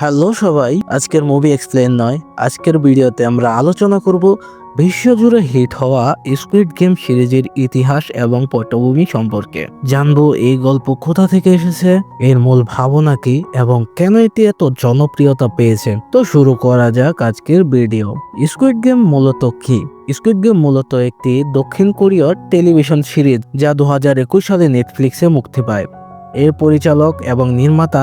Hello সবাই, আজকের movie explain নয়। আজকের ভিডিওতে আমরা আলোচনা করব বিশ্বজুড়ে হিট হওয়া স্কুইড গেম সিরিজের ইতিহাস এবং পটভূমি সম্পর্কে। জানব এই গল্প কোথা থেকে এসেছে, এর মূল ভাবনা কি, এবং কেন এটি এত জনপ্রিয়তা পেয়েছে। তো শুরু করা যাক আজকের ভিডিও স্কুইড গেম মূলত কি? স্কুইড গেম মূলত একটি দক্ষিণ কোরিয়ার টেলিভিশন সিরিজ, যা দু হাজার একুশ সালে নেটফ্লিক্সে মুক্তি পায়। এর পরিচালক এবং নির্মাতা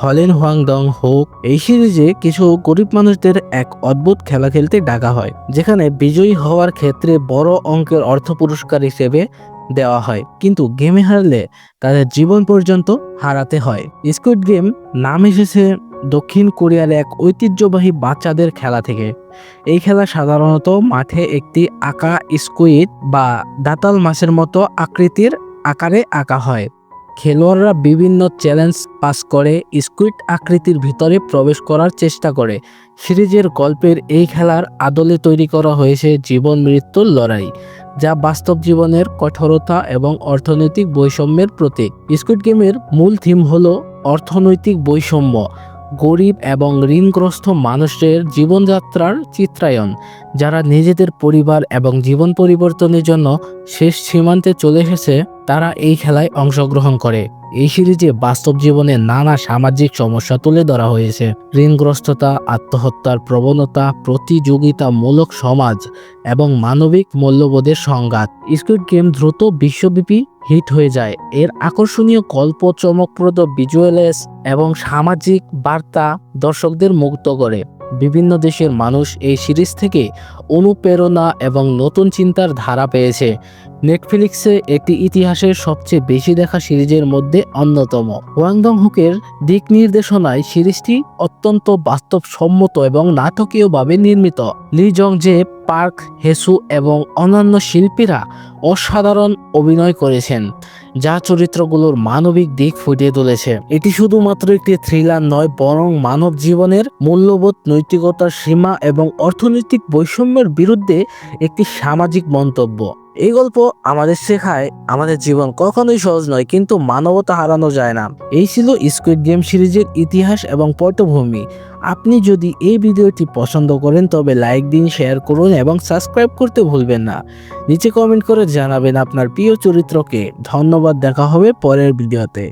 হলেন হোয়াংডং হোক। এই সিরিজে কিছু গরিব মানুষদের এক অদ্ভুত খেলা খেলতে ডাকা হয়, যেখানে বিজয়ী হওয়ার ক্ষেত্রে বড় অঙ্কের অর্থ পুরস্কার হিসেবে দেওয়া হয়, কিন্তু গেমে হারলে তাদের জীবন পর্যন্ত হারাতে হয়। স্কুইড গেম নাম এসেছে দক্ষিণ কোরিয়ার এক ঐতিহ্যবাহী বাচ্চাদের খেলা থেকে। এই খেলা সাধারণত মাঠে একটি আঁকা স্কুইড বা দাতাল মাছের মতো আকৃতির আকারে আঁকা হয়। খেলোয়াড়রা বিভিন্ন চ্যালেঞ্জ পাস করে স্কুইড আকৃতির ভিতরে প্রবেশ করার চেষ্টা করে। সিরিজের গল্পের এই খেলার আদলে তৈরি করা হয়েছে জীবন মৃত্যুর লড়াই, যা বাস্তব জীবনের কঠোরতা এবং অর্থনৈতিক বৈষম্যের প্রতীক। স্কুইড গেমের মূল থিম হল অর্থনৈতিক বৈষম্য। গরিব এবং ঋণগ্রস্ত মানুষের জীবনযাত্রার চিত্রায়ন, যারা নিজেদের পরিবার এবং জীবন পরিবর্তনের জন্য শেষ সীমান্তে চলে এসেছে, তারা এই খেলায় অংশগ্রহণ করে। এই সিরিজে বাস্তব জীবনে নানা সামাজিক সমস্যা তুলে ধরা হয়েছে। ঋণগ্রস্ততা, আত্মহত্যার প্রবণতা, প্রতিযোগিতামূলক সমাজ এবং মানবিক মূল্যবোধের সংঘাত। স্কুইড গেম দ্রুত বিশ্বব্যাপী হিট হয়ে যায়। এর আকর্ষণীয় গল্প চমকপ্রদ ভিজুয়ালেস এবং সামাজিক বার্তা দর্শকদের মুক্ত করে। বিভিন্ন দেশের মানুষ এই সিরিজ থেকে অনুপ্রেরণা এবং নতুন চিন্তার ধারা পেয়েছে। নেটফ্লিক্সে একটি ইতিহাসের সবচেয়ে বেশি দেখা সিরিজের মধ্যে অন্যতম। ওয়াংডং হুকের দিক নির্দেশনায় সিরিজটি অত্যন্ত বাস্তবসম্মত এবং নাটকীয়ভাবে নির্মিত। লি জং জে পার্ক হেসু এবং অন্যান্য শিল্পীরা অসাধারণ অভিনয় করেছেন। যা চরিত্রগুলোর মানবিক দিক ফুটিয়ে তুলেছে। এটি শুধুমাত্র একটি থ্রিলার নয়, বরং মানব জীবনের মূল্যবোধ, নৈতিকতার সীমা এবং অর্থনৈতিক বৈষম্যের বিরুদ্ধে একটি সামাজিক মন্তব্য। এই গল্প আমাদের শেখায় আমাদের জীবন কখনোই সহজ নয়, কিন্তু মানবতা হারানো যায় না। এই ছিল স্কুইড গেম সিরিজের ইতিহাস এবং পটভূমি। আপনি যদি এই ভিডিওটি পছন্দ করেন, তবে লাইক দিন, শেয়ার করুন এবং সাবস্ক্রাইব করতে ভুলবেন না। নিচে কমেন্ট করে জানাবেন আপনার প্রিয় চরিত্রকে। ধন্যবাদ, দেখা হবে পরের ভিডিওতে।